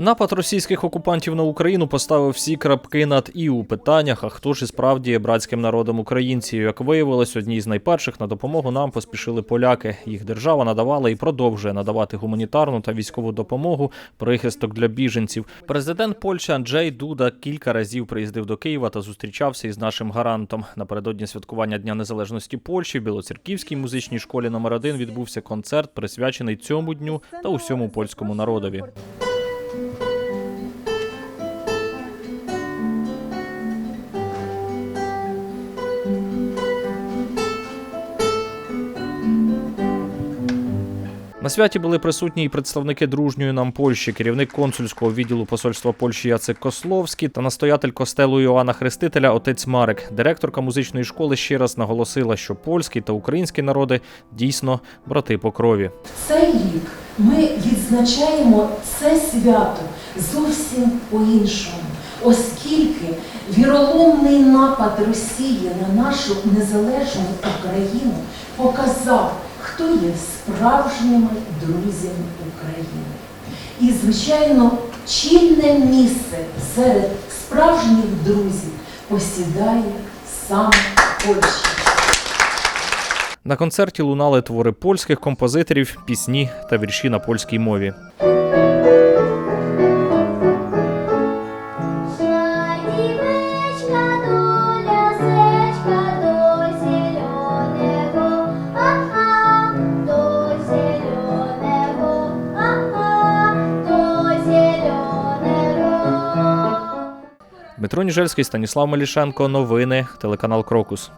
Напад російських окупантів на Україну поставив всі крапки над і у питаннях, а хто ж і справді є братським народом українців. Як виявилось, одні з найперших на допомогу нам поспішили поляки. Їх держава надавала і продовжує надавати гуманітарну та військову допомогу, прихисток для біженців. Президент Польщі Анджей Дуда кілька разів приїздив до Києва та зустрічався із нашим гарантом. Напередодні святкування Дня Незалежності Польщі в Білоцерківській музичній школі номер 1 відбувся концерт, присвячений цьому дню та усьому польському народові. На святі були присутні і представники дружньої нам Польщі, керівник консульського відділу посольства Польщі Яцек Кословський та настоятель костелу Іоанна Хрестителя отець Марик. Директорка музичної школи ще раз наголосила, що польський та український народи дійсно брати по крові. Цей рік ми відзначаємо це свято зовсім по-іншому, оскільки віроломний напад Росії на нашу незалежну Україну показав, хто є справжніми друзями України. І, звичайно, чільне місце серед справжніх друзів посідає саме Польща. На концерті лунали твори польських композиторів, пісні та вірші на польській мові. Дмитро Ніжельський, Станіслав Мелішенко. Новини. Телеканал Крокус.